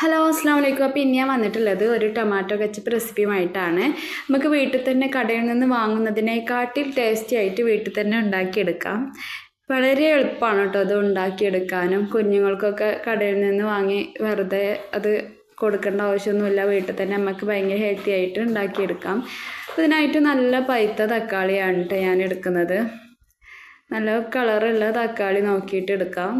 Hello അസ്സാം വലൈക്കും അപ്പോൾ ഇനി ഞാൻ വന്നിട്ടുള്ളത് ഒരു ടൊമാറ്റോ കച്ചപ്പ് റെസിപ്പിയുമായിട്ടാണ്. നമുക്ക് വീട്ടിൽ തന്നെ കടയിൽ നിന്ന് വാങ്ങുന്നതിനെക്കാട്ടിൽ ടേസ്റ്റി ആയിട്ട് വീട്ടിൽ തന്നെ ഉണ്ടാക്കിയെടുക്കാം. വളരെ എളുപ്പമാണ് കേട്ടോ അത് ഉണ്ടാക്കിയെടുക്കാനും. കുഞ്ഞുങ്ങൾക്കൊക്കെ കടയിൽ നിന്ന് വാങ്ങി വെറുതെ അത് കൊടുക്കേണ്ട ആവശ്യമൊന്നുമില്ല. വീട്ടിൽ തന്നെ നമുക്ക് ഭയങ്കര ഹെൽത്തി ആയിട്ട് ഉണ്ടാക്കിയെടുക്കാം. അതിനായിട്ട് നല്ല പൈത്ത തക്കാളിയാണ് കേട്ടോ ഞാൻ എടുക്കുന്നത്. നല്ല കളറുള്ള തക്കാളി നോക്കിയിട്ട് എടുക്കാം.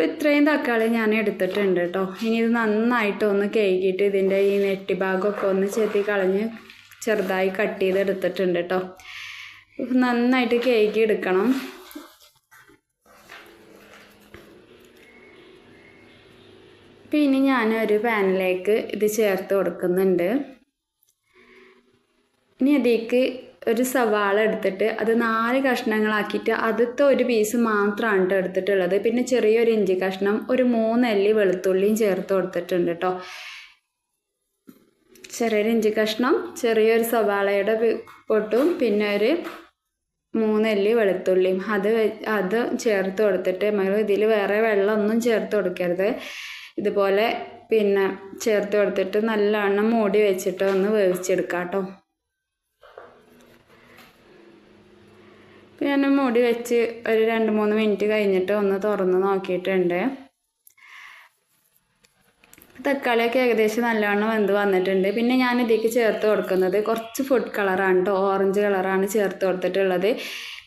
അപ്പോൾ ഇത്രയും തക്കാളി ഞാൻ എടുത്തിട്ടുണ്ട് കേട്ടോ. ഇനി ഇത് നന്നായിട്ട് ഒന്ന് കഴുകിയിട്ട് ഇതിന്റെ ഈ നെറ്റി ഭാഗമൊക്കെ ഒന്ന് ചെത്തി കളഞ്ഞ് ചെറുതായി കട്ട് ചെയ്ത് എടുത്തിട്ടുണ്ട് കേട്ടോ. നന്നായിട്ട് കേക്ക് എടുക്കണം. പിന്നെ ഞാനൊരു പാനിലേക്ക് ഇത് ചേർത്ത് കൊടുക്കുന്നുണ്ട്. ഇനി അതിലേക്ക് ഒരു സവാള എടുത്തിട്ട് അത് നാല് കഷ്ണങ്ങളാക്കിയിട്ട് ആദ്യത്തെ ഒരു പീസ് മാത്രമാണ് കേട്ടോ എടുത്തിട്ടുള്ളത്. പിന്നെ ചെറിയൊരു ഇഞ്ചി കഷ്ണം ഒരു മൂന്നല്ലി വെളുത്തുള്ളിയും ചേർത്ത് കൊടുത്തിട്ടുണ്ട് കേട്ടോ ചെറിയൊരു ഇഞ്ചി കഷ്ണം ചെറിയൊരു സവാളയുടെ പൊട്ടും. പിന്നെ ഒരു മൂന്നല്ലി വെളുത്തുള്ളിയും. അത് അത് ചേർത്ത് കൊടുത്തിട്ട് മകൾ ഇതിൽ വേറെ വെള്ളമൊന്നും ചേർത്ത് കൊടുക്കരുത്. ഇതുപോലെ പിന്നെ ചേർത്ത് കൊടുത്തിട്ട് നല്ലവണ്ണം മൂടി വെച്ചിട്ട് ഒന്ന് വേവിച്ചെടുക്കാം കേട്ടോ ഞാൻ മൂടി വെച്ച് ഒരു രണ്ട് മൂന്ന് മിനിറ്റ് കഴിഞ്ഞിട്ട് ഒന്ന് തുറന്ന് നോക്കിയിട്ടുണ്ട്. തക്കാളിയൊക്കെ ഏകദേശം നല്ലവണ്ണം വെന്ത് വന്നിട്ടുണ്ട്. പിന്നെ ഞാൻ ഇതിലേക്ക് ചേർത്ത് കൊടുക്കുന്നത് കുറച്ച് ഫുഡ് കളറാണ് കേട്ടോ ഓറഞ്ച് കളറാണ് ചേർത്ത് കൊടുത്തിട്ടുള്ളത്.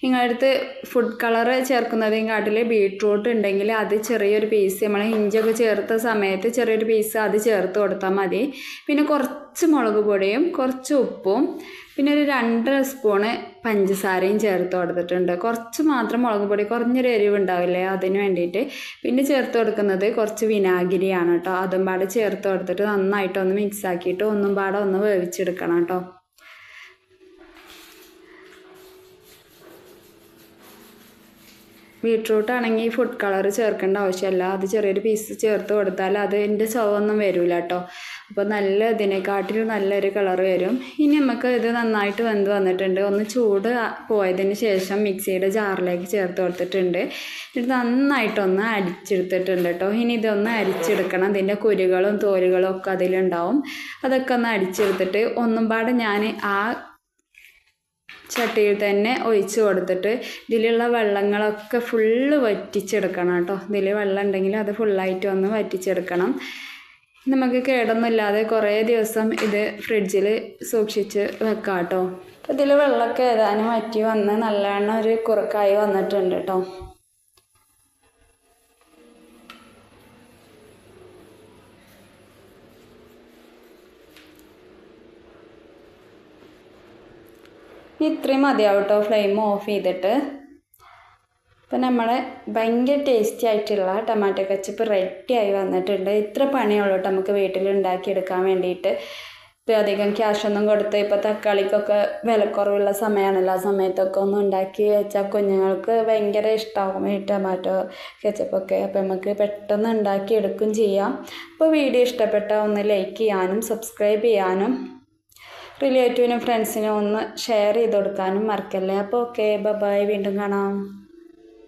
നിങ്ങളുടെ അടുത്ത് ഫുഡ് കളർ ചേർക്കുന്നതിനും കാട്ടിൽ ബീട്രൂട്ട് ഉണ്ടെങ്കിൽ അത് ചെറിയൊരു പീസ് നമ്മൾ ഇഞ്ചൊക്കെ ചേർത്ത സമയത്ത് ചെറിയൊരു പീസ് അത് ചേർത്ത് കൊടുത്താൽ മതി. പിന്നെ കുറച്ച് മുളക് പൊടിയും കുറച്ച് ഉപ്പും പിന്നെ ഒരു രണ്ടര സ്പൂണ് പഞ്ചസാരയും ചേർത്ത് കൊടുത്തിട്ടുണ്ട്. കുറച്ച് മാത്രം മുളക് പൊടി കുറഞ്ഞൊരു എരിവ് ഉണ്ടാവില്ലേ അതിന് വേണ്ടിയിട്ട്. പിന്നെ ചേർത്ത് കൊടുക്കുന്നത് കുറച്ച് വിനാഗിരിയാണ് കേട്ടോ. അതും പാടെ ചേർത്ത് കൊടുത്തിട്ട് നന്നായിട്ടൊന്ന് മിക്സ് ആക്കിയിട്ട് ഒന്നും പാടെ ഒന്ന് വേവിച്ചെടുക്കണം കേട്ടോ. ബീട്രൂട്ട് ആണെങ്കിൽ ഫുഡ് കളർ ചേർക്കേണ്ട ആവശ്യമില്ല. അത് ചെറിയൊരു പീസ് ചേർത്ത് കൊടുത്താൽ അത് അതിന്റെ ചുവൊന്നും വരില്ല കേട്ടോ അപ്പോൾ നല്ല ഇതിനെക്കാട്ടിലും നല്ലൊരു കളർ വരും. ഇനി നമുക്ക് ഇത് നന്നായിട്ട് വെന്ത് വന്നിട്ടുണ്ട്. ഒന്ന് ചൂട് പോയതിന് ശേഷം മിക്സിയുടെ ജാറിലേക്ക് ചേർത്ത് കൊടുത്തിട്ടുണ്ട്. എന്നിട്ട് നന്നായിട്ടൊന്ന് അടിച്ചെടുത്തിട്ടുണ്ട് കേട്ടോ ഇനി ഇതൊന്ന് അരിച്ചെടുക്കണം. ഇതിന്റെ കുരുകളും തോലുകളും ഒക്കെ അതിലുണ്ടാവും. അതൊക്കെ ഒന്ന് അടിച്ചെടുത്തിട്ട് ഒന്നും പാടെ ഞാൻ ആ ചട്ടിയിൽ തന്നെ ഒഴിച്ച് കൊടുത്തിട്ട് ഇതിലുള്ള വെള്ളങ്ങളൊക്കെ ഫുള്ള് വറ്റിച്ചെടുക്കണം കേട്ടോ. ഇതിൽ വെള്ളം ഉണ്ടെങ്കിൽ അത് ഫുള്ളായിട്ട് ഒന്ന് വറ്റിച്ചെടുക്കണം. നമുക്ക് കേടൊന്നുമില്ലാതെ കുറേ ദിവസം ഇത് ഫ്രിഡ്ജിൽ സൂക്ഷിച്ച് വെക്കാം കേട്ടോ. ഇതിൽ വെള്ളമൊക്കെ ഏതാനും വറ്റി വന്ന് നല്ലവണ്ണം ഒരു കുറുക്കായി വന്നിട്ടുണ്ട് കേട്ടോ. ഇത്രയും മതിയാവും കേട്ടോ ഫ്ലെയിം ഓഫ് ചെയ്തിട്ട്. ഇപ്പം നമ്മളെ ഭയങ്കര ടേസ്റ്റി ആയിട്ടുള്ള ടൊമാറ്റോ കച്ചപ്പ് റെഡിയായി വന്നിട്ടുണ്ട്. ഇത്ര പണിയുള്ളൂ കേട്ടോ നമുക്ക് വീട്ടിൽ ഉണ്ടാക്കിയെടുക്കാൻ വേണ്ടിയിട്ട്. ഇപ്പം അധികം ക്യാഷൊന്നും കൊടുത്ത് ഇപ്പോൾ തക്കാളിക്കൊക്കെ വിലക്കുറവുള്ള സമയമാണല്ലോ ആ സമയത്തൊക്കെ ഒന്ന് ഉണ്ടാക്കി വെച്ചാൽ കുഞ്ഞുങ്ങൾക്ക് ഭയങ്കര ഇഷ്ടമാകും ഈ ടൊമാറ്റോ കെച്ചപ്പൊക്കെ അപ്പോൾ നമുക്ക് പെട്ടെന്ന് ഉണ്ടാക്കി എടുക്കും ചെയ്യാം. അപ്പോൾ വീഡിയോ ഇഷ്ടപ്പെട്ടാൽ ഒന്ന് ലൈക്ക് ചെയ്യാനും സബ്സ്ക്രൈബ് ചെയ്യാനും. റിലേറ്റീവിനും ഫ്രണ്ട്സിനും ഒന്ന് ഷെയർ ചെയ്ത് കൊടുക്കാനും മറക്കല്ലേ. അപ്പോൾ ഓക്കെ ബൈ വീണ്ടും കാണാം.